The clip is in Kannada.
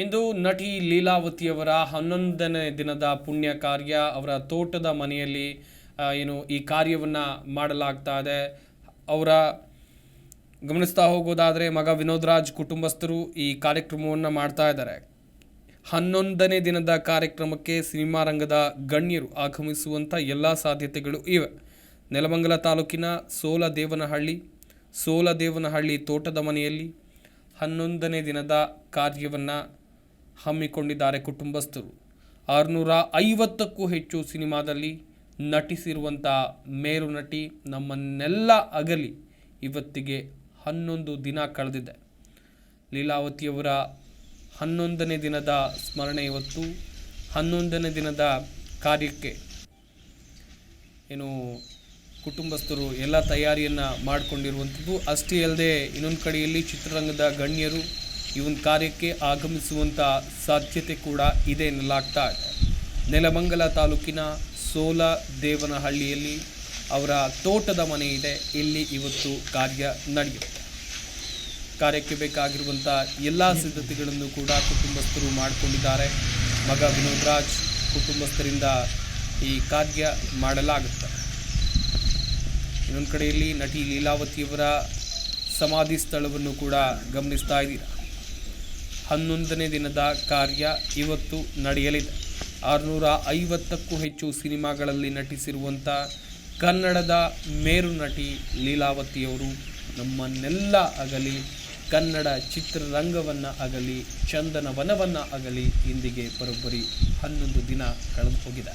ಇಂದು ನಟಿ ಲೀಲಾವತಿಯವರ ಹನ್ನೊಂದನೇ ದಿನದ ಪುಣ್ಯ ಕಾರ್ಯ ಅವರ ತೋಟದ ಮನೆಯಲ್ಲಿ ಏನು ಈ ಕಾರ್ಯವನ್ನು ಮಾಡಲಾಗ್ತಾ ಇದೆ. ಅವರ ಗಮನಿಸ್ತಾ ಹೋಗೋದಾದರೆ ಮಗ ವಿನೋದ್ ರಾಜ್ ಕುಟುಂಬಸ್ಥರು ಈ ಕಾರ್ಯಕ್ರಮವನ್ನು ಮಾಡ್ತಾ ಇದ್ದಾರೆ. ಹನ್ನೊಂದನೇ ದಿನದ ಕಾರ್ಯಕ್ರಮಕ್ಕೆ ಸಿನಿಮಾ ರಂಗದ ಗಣ್ಯರು ಆಗಮಿಸುವಂಥ ಎಲ್ಲ ಸಾಧ್ಯತೆಗಳು ಇವೆ. ನೆಲಮಂಗಲ ತಾಲೂಕಿನ ಸೋಲದೇವನಹಳ್ಳಿ ಸೋಲದೇವನಹಳ್ಳಿ ತೋಟದ ಮನೆಯಲ್ಲಿ ಹನ್ನೊಂದನೇ ದಿನದ ಕಾರ್ಯವನ್ನು ಹಮ್ಮಿಕೊಂಡಿದ್ದಾರೆ ಕುಟುಂಬಸ್ಥರು. ಆರುನೂರ ಐವತ್ತಕ್ಕೂ ಹೆಚ್ಚು ಸಿನಿಮಾದಲ್ಲಿ ನಟಿಸಿರುವಂಥ ಮೇರು ನಟಿ ನಮ್ಮನ್ನೆಲ್ಲ ಅಗಲಿ ಇವತ್ತಿಗೆ ಹನ್ನೊಂದು ದಿನ ಕಳೆದಿದೆ. ಲೀಲಾವತಿಯವರ ಹನ್ನೊಂದನೇ ದಿನದ ಸ್ಮರಣೆ ಇವತ್ತು. ಹನ್ನೊಂದನೇ ದಿನದ ಕಾರ್ಯಕ್ಕೆ ಏನು ಕುಟುಂಬಸ್ಥರು ಎಲ್ಲ ತಯಾರಿಯನ್ನು ಮಾಡಿಕೊಂಡಿರುವಂಥದ್ದು. ಅಷ್ಟೇ ಅಲ್ಲದೆ ಇನ್ನೊಂದು ಕಡೆಯಲ್ಲಿ ಚಿತ್ರರಂಗದ ಗಣ್ಯರು ಈ ಕಾರ್ಯಕ್ಕೆ ಆಗಮಿಸುವಂಥ ಸಾಧ್ಯತೆ ಕೂಡ ಇದೆ ಎನ್ನಲಾಗ್ತಾ ಇದೆ. ನೆಲಮಂಗಲ ತಾಲೂಕಿನ ಸೋಲ ದೇವನಹಳ್ಳಿಯಲ್ಲಿ ಅವರ ತೋಟದ ಮನೆ ಇದೆ. ಇಲ್ಲಿ ಇವತ್ತು ಕಾರ್ಯ ನಡೆಯುತ್ತೆ. ಕಾರ್ಯಕ್ಕೆ ಬೇಕಾಗಿರುವಂಥ ಎಲ್ಲ ಸಿದ್ಧತೆಗಳನ್ನು ಕೂಡ ಕುಟುಂಬಸ್ಥರು ಮಾಡಿಕೊಂಡಿದ್ದಾರೆ. ಮಗ ವಿನೋದ್ ರಾಜ್ ಕುಟುಂಬಸ್ಥರಿಂದ ಈ ಕಾರ್ಯ ಮಾಡಲಾಗುತ್ತೆ. ಇನ್ನೊಂದು ಕಡೆಯಲ್ಲಿ ನಟಿ ಲೀಲಾವತಿಯವರ ಸಮಾಧಿ ಸ್ಥಳವನ್ನು ಕೂಡ ಗಮನಿಸ್ತಾ ಇದ್ದೀರಾ? ಹನ್ನೊಂದನೇ ದಿನದ ಕಾರ್ಯ ಇವತ್ತು ನಡೆಯಲಿದೆ. ಆರುನೂರ ಐವತ್ತಕ್ಕೂ ಹೆಚ್ಚು ಸಿನಿಮಾಗಳಲ್ಲಿ ನಟಿಸಿರುವಂಥ ಕನ್ನಡದ ಮೇರು ನಟಿ ಲೀಲಾವತಿಯವರು ನಮ್ಮನ್ನೆಲ್ಲ ಅಗಲಿ, ಕನ್ನಡ ಚಿತ್ರರಂಗವನ್ನು ಅಗಲಿ ಚಂದನ ವನವನ್ನು ಅಗಲಿ ಇಂದಿಗೆ ಬರೋಬ್ಬರಿ ಹನ್ನೊಂದು ದಿನ ಕಳೆದು ಹೋಗಿದೆ.